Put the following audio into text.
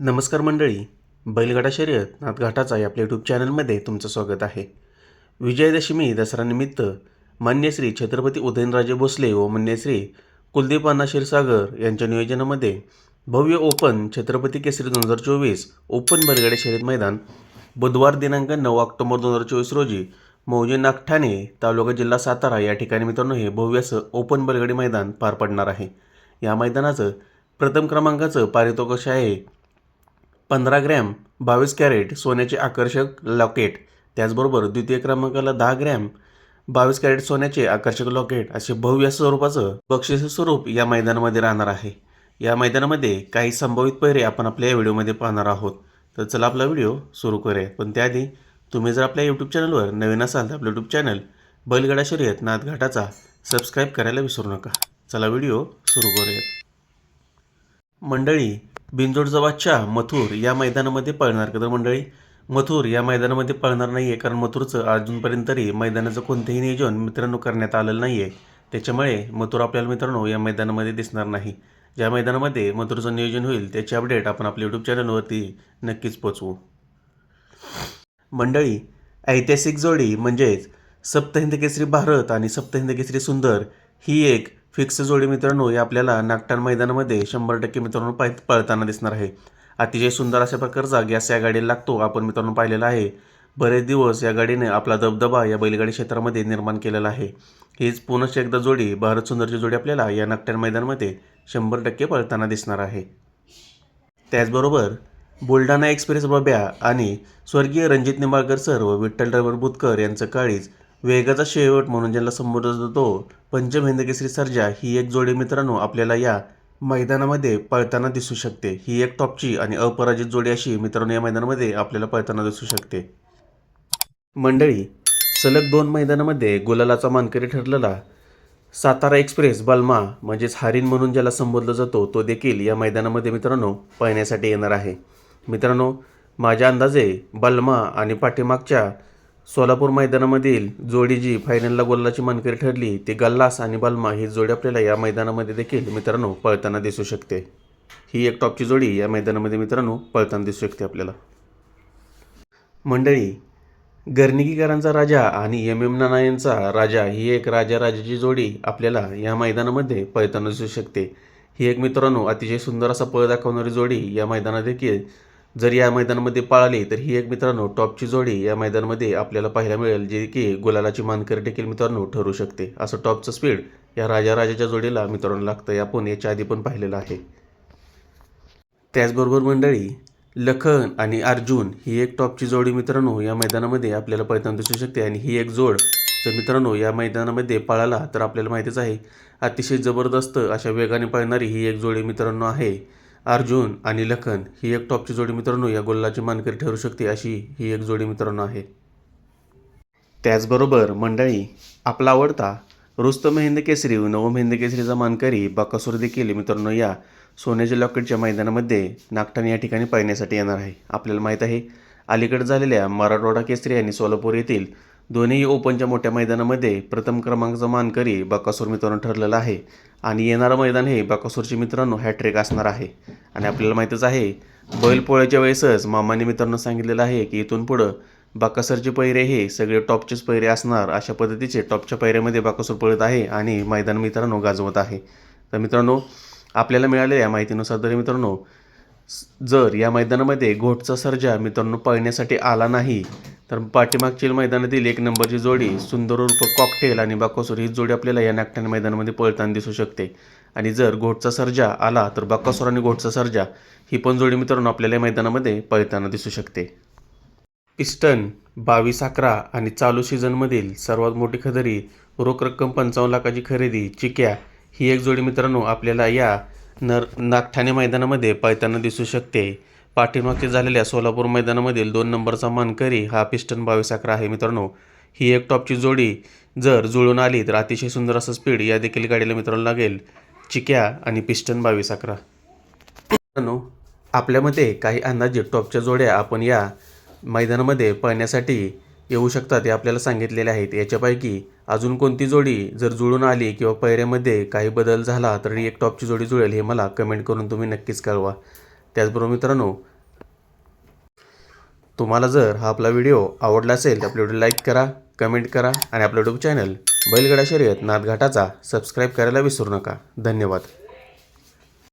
नमस्कार मंडळी बैलगाडा शर्यत नाथघाटाचा या आपल्या यूट्यूब चॅनलमध्ये तुमचं स्वागत आहे. विजयादशमी दसऱ्यानिमित्त मान्य श्री छत्रपती उदयनराजे भोसले व मान्य श्री कुलदीप अण्णा क्षीरसागर यांच्या नियोजनामध्ये भव्य ओपन छत्रपती केसरी दोन हजार चोवीस ओपन बैलगाडा शर्यत मैदान बुधवार दिनांक नऊ ऑक्टोबर दोन हजार चोवीस रोजी मौजे नागठाणे तालुका जिल्हा सातारा या ठिकाणी मित्रांनो हे भव्य असं ओपन बैलगाडी मैदान पार पडणार आहे. या मैदानाचं प्रथम क्रमांकाचं पारितोषिक आहे. पंधरा ग्रॅम बावीस कॅरेट सोन्याचे आकर्षक लॉकेट त्याचबरोबर द्वितीय क्रमांकाला दहा ग्रॅम बावीस कॅरेट सोन्याचे आकर्षक लॉकेट असे भव्य स्वरूपाचं बक्षीस स्वरूप या मैदानामध्ये राहणार आहे. या मैदानामध्ये काही संभावित पैरे आपण आपल्या या व्हिडिओमध्ये पाहणार आहोत. तर चला आपला व्हिडिओ सुरू करूया. पण त्याआधी तुम्ही जर आपल्या यूट्यूब चॅनलवर नवीन असाल तर आपलं यूट्यूब चॅनल बैलगडा शर्यत नाथघाटाचा सबस्क्राईब करायला विसरू नका. चला व्हिडिओ सुरू करूयात मंडळी बिंजोडजवळच्या मथुर या मैदानामध्ये पळणार का तर मंडळी? मथुर या मैदानामध्ये पळणार नाही आहे कारण मथुरचं अजूनपर्यंत तरी मैदानाचं कोणतेही नियोजन मित्रांनो करण्यात आलेलं नाही आहे त्याच्यामुळे मथुर आपल्याला मित्रांनो या मैदानामध्ये दिसणार नाही. ज्या मैदानामध्ये मथुरचं नियोजन होईल त्याची अपडेट आपण आपल्या यूट्यूब चॅनलवरती नक्कीच पोचवू. मंडळी ऐतिहासिक जोडी म्हणजेच सप्तहिंद केसरी भारत आणि सप्तहिंद केसरी सुंदर ही एक फिक्स जोडी मित्रांनो हे आपल्याला नागटान मैदानामध्ये शंभर टक्के मित्रांनो पाय पळताना दिसणार आहे. अतिशय सुंदर अशा प्रकारचा गॅस या गाडीला लागतो आपण मित्रांनो पाहिलेला आहे. बरेच दिवस या गाडीने आपला दबदबा या बैलगाडी क्षेत्रामध्ये निर्माण केलेला आहे. हीच पुनश्च एकदा जोडी भारत सुंदरची जोडी आपल्याला या नागटाण मैदानामध्ये शंभर टक्के पळताना दिसणार आहे. त्याचबरोबर बुलढाणा एक्सप्रेस बाब्या आणि स्वर्गीय रणजित निंबाळकर सर व विठ्ठल ड्रायव्हर बुतकर यांचं काळीज वेगाचा शेवट म्हणून ज्यांना संबोधत होतो पंचम हिंदकेसरी सर्जा ही एक जोडी मित्रांनो आपल्याला या मैदानामध्ये पळताना दिसू शकते. ही एक टॉपची आणि अपराजित जोडी अशी मित्रांनो या मैदानामध्ये आपल्याला पळताना दिसू शकते. मंडळी सलग दोन मैदानामध्ये गुलालाचा मानकरी ठरलेला सातारा एक्सप्रेस बल्मा म्हणजेच हारीन म्हणून ज्याला संबोधला जातो तो देखील या मैदानामध्ये मित्रांनो पळण्यासाठी येणार आहे. मित्रांनो माझ्या अंदाजे बल्मा आणि पाठीमागच्या सोलापूर मैदानामधील जोडी जी फायनलला गोलाची मानकरी ठरली ती गल्लास आणि बल्मा ही जोडी आपल्याला या मैदानामध्ये देखील मित्रांनो पळताना दिसू शकते. ही एक टॉपची जोडी या मैदानामध्ये मित्रांनो पळताना दिसू शकते आपल्याला. मंडळी गर्निकीकरांचा राजा आणि एम एम नाना यांचा राजा ही एक राजा राजाची जोडी आपल्याला या मैदानामध्ये पळताना दिसू शकते. ही एक मित्रांनो अतिशय सुंदर असा पळ दाखवणारी जोडी या मैदानात देखील जर या मैदानामध्ये पळाली तर ही एक मित्रांनो टॉपची जोडी या मैदानामध्ये आपल्याला पाहायला मिळेल जे की गुलालाची मानकर देखील मित्रांनो ठरू शकते. असं टॉपचं स्पीड या राजा राजाच्या जोडीला मित्रांनो लागतं आपण याच्या आधी पण पाहिलेलं आहे. त्याचबरोबर मंडळी लखन आणि अर्जुन ही एक टॉपची जोडी मित्रांनो या मैदानामध्ये आपल्याला पळताना दिसू शकते. आणि ही एक जोड जर मित्रांनो या मैदानामध्ये पळाला तर आपल्याला माहितीच आहे अतिशय जबरदस्त अशा वेगाने पळणारी ही एक जोडी मित्रांनो आहे. अर्जुन आणि लखन ही एक टॉपची जोडी मित्रांनो या गोल्लाची मानकरी ठरू शकते अशी ही एक जोडी मित्रांनो आहे. त्याचबरोबर मंडळी आपला आवडता रुस्तम हिंद केसरी व नवम हिंद केसरीचा मानकरी बाकासूर देखील मित्रांनो या सोन्याच्या लॉकेटच्या मैदानामध्ये नागठाणे या ठिकाणी पाहण्यासाठी येणार आहे. आपल्याला माहीत आहे अलीकडे झालेल्या मराठवाडा केसरी आणि सोलापूर येथील दोन्ही ओपनच्या मोठ्या मैदानामध्ये प्रथम क्रमांकाचा मानकरी बकासूर मित्रांनो ठरलेला आहे. आणि येणारं मैदान हे बकासूरचे मित्रांनो हॅट्रिक असणार आहे. आणि आपल्याला माहीतच आहे बैलपोळ्याच्या वेळेसच मामाने मित्रांनो सांगितलेलं आहे की इथून पुढं बाकासरचे पैरे हे सगळे टॉपचेच पैरे असणार अशा पद्धतीचे टॉपच्या पैऱ्यामध्ये बाकासूर पळत आहे आणि मैदान मित्रांनो गाजवत आहे. तर मित्रांनो आपल्याला मिळालेल्या माहितीनुसार तरी मित्रांनो जर या मैदानामध्ये घोटचा सर्जा मित्रांनो पळण्यासाठी आला नाही तर पाठीमागची मैदानातील एक नंबरची जोडी सुंदर उर्फ कॉकटेल आणि बाकासूर. ही जोडी आपल्याला या नागठाणे मैदानामध्ये पळताना दिसू शकते. आणि जर घोटचा सर्जा आला तर बाकासूर आणि घोटचा सर्जा ही पण जोडी मित्रांनो आपल्याला या मैदानामध्ये पळताना दिसू शकते. पिस्टन बावीस अकरा आणि चालू सीझनमधील सर्वात मोठी खरेदी रोख रक्कम पंचावन्न लाखाची खरेदी चिक्या ही एक जोडी मित्रांनो आपल्याला या नर नागठाणे मैदानामध्ये पळताना दिसू शकते. पाठीमागचे झालेल्या सोलापूर मैदानामधील दोन नंबरचा मानकरी हा पिस्टन बावीस अकरा आहे. मित्रांनो ही एक टॉपची जोडी जर जुळून आली तर अतिशय सुंदर असं स्पीड या देखील गाडीला मित्रांनो लागेल. चिक्या आणि पिस्टन बावीस अकरा. मित्रांनो आपल्यामध्ये काही अंदाजे टॉपच्या जोड्या आपण या मैदानामध्ये पाहण्यासाठी येऊ शकतात हे आपल्याला सांगितलेले आहेत. याच्यापैकी अजून कोणती जोडी जर जुळून आली किंवा पैऱ्यामध्ये काही बदल झाला तर एक टॉपची जोडी जुळेल हे मला कमेंट करून तुम्ही नक्कीच कळवा. त्याचबरोबर मित्रांनो तुम्हाला जर हा आपला व्हिडिओ आवडला असेल तर आपल्या व्हिडिओ लाईक करा कमेंट करा आणि आपलं यूट्यूब चॅनल बैलगडा शर्यत नादघाटाचा सबस्क्राईब करायला विसरू नका. धन्यवाद.